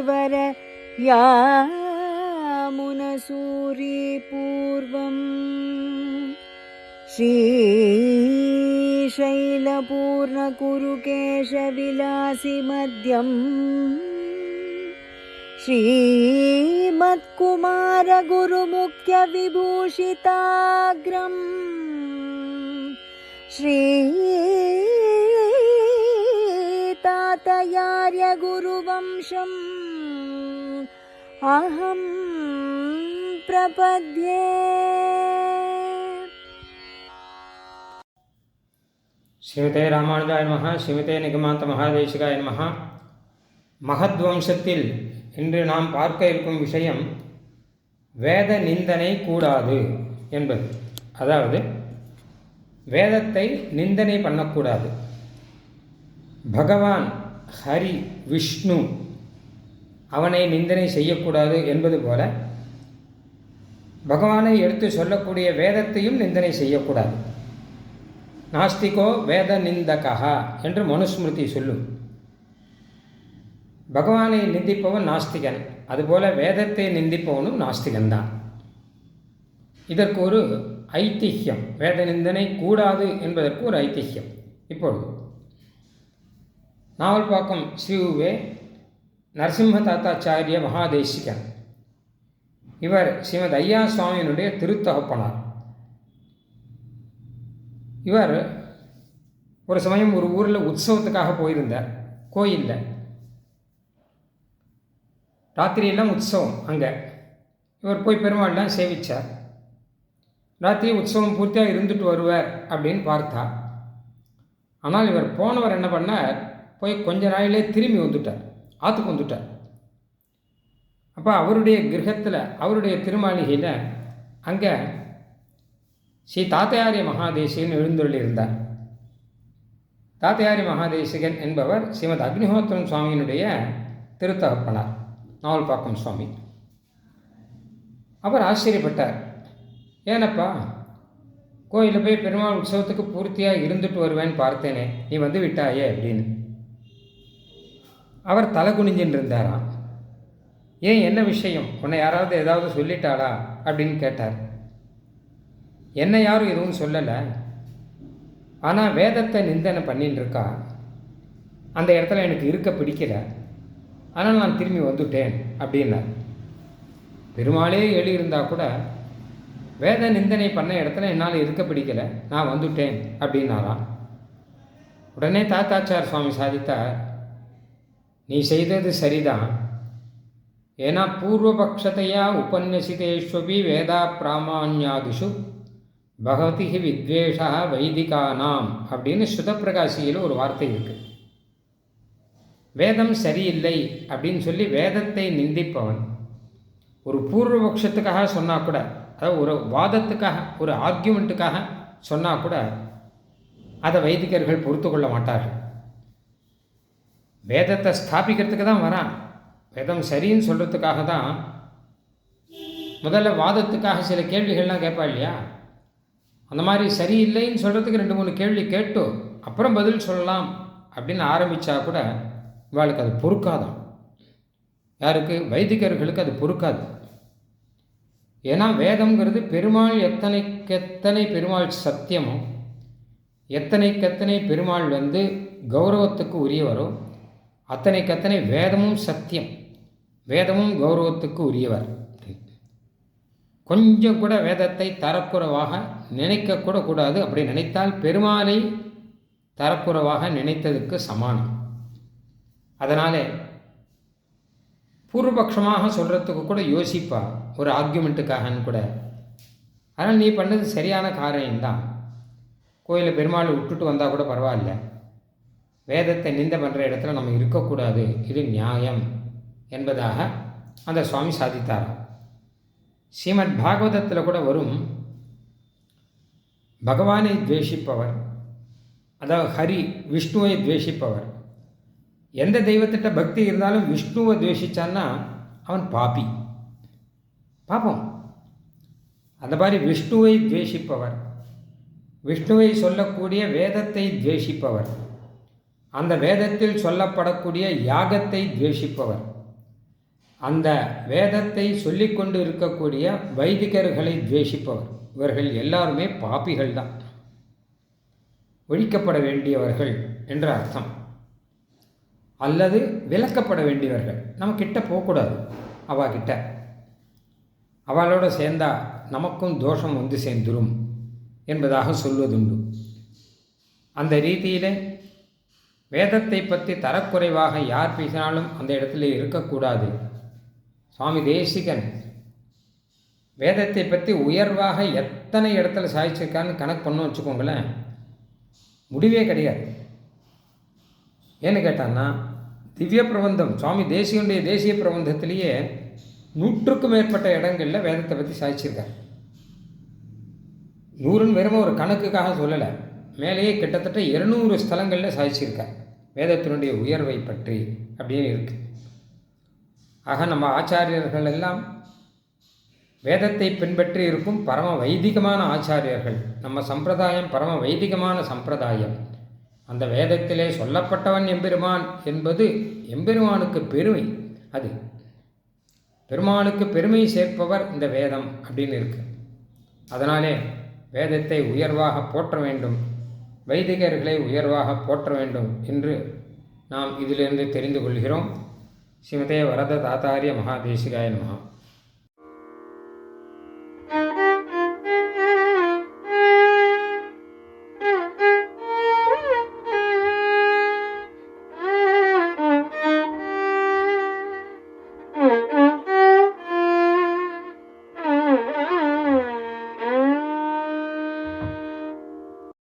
वर पूर्वम् श्रीशैलपूर्ण कुरुकेशविलासिमद्यम् श्रीमत्कुमारगुरुमुख्यविभूषिताग्रम्। श्री श्रीतातयार्यगुरुवंशम् अहं प्रपद्ये ஸ்ரீமதே ராமானுஜாய நமஹ ஸ்ரீமதே நிகமாந்த மகாதேசிகாய நமஹ மகத்வம்சத்தில் இன்று நாம் பார்க்க இருக்கும் விஷயம் வேத நிந்தனை கூடாது என்பது அதாவது வேதத்தை நிந்தனை பண்ணக்கூடாது பகவான் ஹரி விஷ்ணு அவனை நிந்தனை செய்யக்கூடாது என்பது போல பகவானை எடுத்து சொல்லக்கூடிய வேதத்தையும் நிந்தனை செய்யக்கூடாது. நாஸ்திகோ வேத நிந்தகா என்று மனுஸ்மிருதி சொல்லும். பகவானை நிந்திப்பவன் நாஸ்திகன். அதுபோல வேதத்தை நிந்திப்பவனும் நாஸ்திகன்தான். இதற்கு ஒரு ஐதிஹ்யம் வேத நிந்தனை கூடாது என்பதற்கு ஒரு ஐதிஹ்யம் இப்பொழுது நாவல்பாக்கம் உவே நரசிம்ம தாத்தாச்சாரிய மகாதேசிகன் இவர் ஸ்ரீமத் ஐயா சுவாமியினுடைய திருத்தகப்பனார். இவர் ஒரு சமயம் ஒரு ஊரில் உற்சவத்துக்காக போயிருந்தார். கோயிலில். ராத்திரியெல்லாம் உற்சவம் அங்கே. இவர் போய் பெருமாள்லாம் சேவித்தார் ராத்திரி உற்சவம் பூர்த்தியாக இருந்துட்டு வருவார் அப்படின்னு பார்த்தா. ஆனால் இவர் போனவர் என்ன பண்ணார்? போய் கொஞ்ச நாளிலே திரும்பி வந்துட்டார். ஆற்றுக்கு வந்துட்டார். அப்போ அவருடைய கிரகத்தில் அவருடைய திருமாளிகையில் அங்கே ஸ்ரீ தாத்தையாரிய மகாதேசிகன் எழுந்தருளியிருந்தார். தாத்தையாரி மகாதேசிகன் என்பவர் ஸ்ரீமத் அக்னிஹோத்திரன் சுவாமியினுடைய திருத்தகப்பனார் நாவல்பாக்கம் சுவாமி. அவர் ஆச்சரியப்பட்டார். ஏனப்பா கோயிலில் போய் பெருமாள் உற்சவத்துக்கு பூர்த்தியாக இருந்துட்டு வருவேன்னு பார்த்தேனே நீ வந்து விட்டாயே அப்படின்னு. அவர் தலை குனிஞ்சின்னு இருந்தாராம் ஏன் என்ன விஷயம்? உன்னை யாராவது ஏதாவது சொல்லிட்டாளா? அப்படின்னு கேட்டார். என்னை யாரும் எதுவும் சொல்லலை. ஆனால் வேதத்தை நிந்தனை பண்ணின்னு இருக்கா அந்த இடத்துல எனக்கு இருக்க பிடிக்கல. ஆனால் நான் திரும்பி வந்துட்டேன் அப்படின்னார். பெருமாளே எழுதியிருந்தா கூட வேத நிந்தனை பண்ண இடத்துல என்னால் இருக்க பிடிக்கல. நான் வந்துட்டேன் அப்படின்னாராம். உடனே தாத்தாச்சார் சுவாமி சாதித்தார். நீ செய்தது சரிதான். ஏன்னா பூர்வபக்ஷத்தையா உபன்யசிதேஷ்வபி வேதா பிராமான்யாதிஷு பகவதி வித்வேஷா வைதிகானாம் அப்படின்னு சுதப்பிரகாசியில் ஒரு வார்த்தை இருக்கு. வேதம் சரியில்லை அப்படின்னு சொல்லி வேதத்தை நிந்திப்பவன் ஒரு பூர்வபக்ஷத்துக்காக சொன்னால் கூட அதாவது ஒரு வாதத்துக்காக ஒரு ஆர்கியூமெண்ட்டுக்காக சொன்னால் கூட அதை வைதிகர்கள் பொறுத்து கொள்ள மாட்டார்கள். வேதத்தை ஸ்தாபிக்கிறதுக்கு தான் வரான். வேதம் சரின்னு சொல்கிறதுக்காக தான் முதல்ல வாதத்துக்காக சில கேள்விகள்லாம் கேட்பா இல்லையா? அந்த மாதிரி சரியில்லைன்னு சொல்கிறதுக்கு ரெண்டு மூணு கேள்வி கேட்டு அப்புறம் பதில் சொல்லலாம் அப்படின்னு ஆரம்பித்தா கூட இவாளுக்கு அது பொறுக்காதான். யாருக்கு? வைதிகர்களுக்கு அது பொறுக்காது. ஏன்னா வேதம்ங்கிறது பெருமாள் எத்தனைக்கெத்தனை பெருமாள் சத்தியமோ எத்தனைக்கெத்தனை பெருமாள் வந்து கௌரவத்துக்கு உரியவரோ அத்தனைக்கத்தனை வேதமும் சத்தியம். வேதமும் கௌரவத்துக்கு உரியவர். கொஞ்சம் கூட வேதத்தை தரக்குறைவாக நினைக்கக்கூட கூடாது. அப்படி நினைத்தால் பெருமாளை தரக்குறவாக நினைத்ததுக்கு சமானம். அதனாலே பூர்வபக்ஷமாக சொல்கிறதுக்கு கூட யோசிப்பா. ஒரு ஆர்கியூமெண்ட்டுக்காகன்னு கூட. ஆனால் நீ பண்ணது சரியான காரியம்தான். கோயிலில் பெருமாளை விட்டுட்டு வந்தால் கூட பரவாயில்ல. வேதத்தை நிந்த பண்ணுற இடத்துல நம்ம இருக்கக்கூடாது. இது நியாயம் என்பதாக அந்த சுவாமி சாதித்தாராம் ஸ்ரீமத் பாகவதத்தில் கூட வரும் பகவானை துவேஷிப்பவர் அதாவது ஹரி விஷ்ணுவை துவேஷிப்பவர். எந்த தெய்வத்திட்ட பக்தி இருந்தாலும் விஷ்ணுவை துவேஷித்தான்னா அவன் பாப்பி பாப்போம். அந்த மாதிரி விஷ்ணுவை துவேஷிப்பவர் விஷ்ணுவை சொல்லக்கூடிய வேதத்தை துவேஷிப்பவர். அந்த வேதத்தில் சொல்லப்படக்கூடிய யாகத்தை துவேஷிப்பவர். அந்த வேதத்தை சொல்லிக்கொண்டு இருக்கக்கூடிய வைதிகர்களை துவேஷிப்பவர். இவர்கள் எல்லாருமே பாப்பிகள் தான் ஒழிக்கப்பட வேண்டியவர்கள் என்ற அர்த்தம். அல்லது விலக்கப்பட வேண்டியவர்கள். நம்ம கிட்ட போகக்கூடாது. அவ கிட்ட. அவளோட சேர்ந்தா நமக்கும் தோஷம் வந்து சேர்ந்துரும் என்பதாக சொல்வதுண்டு. அந்த ரீதியிலே வேதத்தை பற்றி தரக்குறைவாக யார் பேசினாலும் அந்த இடத்துல இருக்கக்கூடாது. சுவாமி தேசிகன் வேதத்தை பற்றி உயர்வாக எத்தனை இடத்துல சாதிச்சிருக்கான்னு கணக்கு பண்ணோம் வச்சுக்கோங்களேன். முடிவே கிடையாது. ஏன்னு கேட்டான்னா திவ்ய பிரபந்தம் சுவாமி தேசியனுடைய தேசிய பிரபந்தத்திலேயே நூற்றுக்கும் மேற்பட்ட இடங்களில் வேதத்தை பற்றி சாய்ச்சிருக்கார் நூறுன்னு வெறும் ஒரு கணக்குக்காக சொல்லலை. மேலேயே கிட்டத்தட்ட இருநூறு ஸ்தலங்களில் சாதிச்சிருக்கார். வேதத்தினுடைய உயர்வை பற்றி அப்படின்னு இருக்கு. ஆக நம்ம ஆச்சாரியர்கள் எல்லாம் வேதத்தை பின்பற்றி இருக்கும் பரம வைதிகமான ஆச்சாரியர்கள். நம்ம சம்பிரதாயம் பரம வைதிகமான சம்பிரதாயம். அந்த வேதத்திலே சொல்லப்பட்டவன் எம்பெருமான் என்பது எம்பெருமானுக்கு பெருமை. அது பெருமானுக்கு பெருமை சேர்ப்பவர் இந்த வேதம் அப்படின்னு இருக்கு. அதனாலே வேதத்தை உயர்வாக போற்ற வேண்டும். வைதிகர்களை உயர்வாக போற்ற வேண்டும் என்று நாம் இதிலிருந்து தெரிந்து கொள்கிறோம். ஸ்ரீமதே வரத தாத்தாரிய மகாதேசிகாய மகா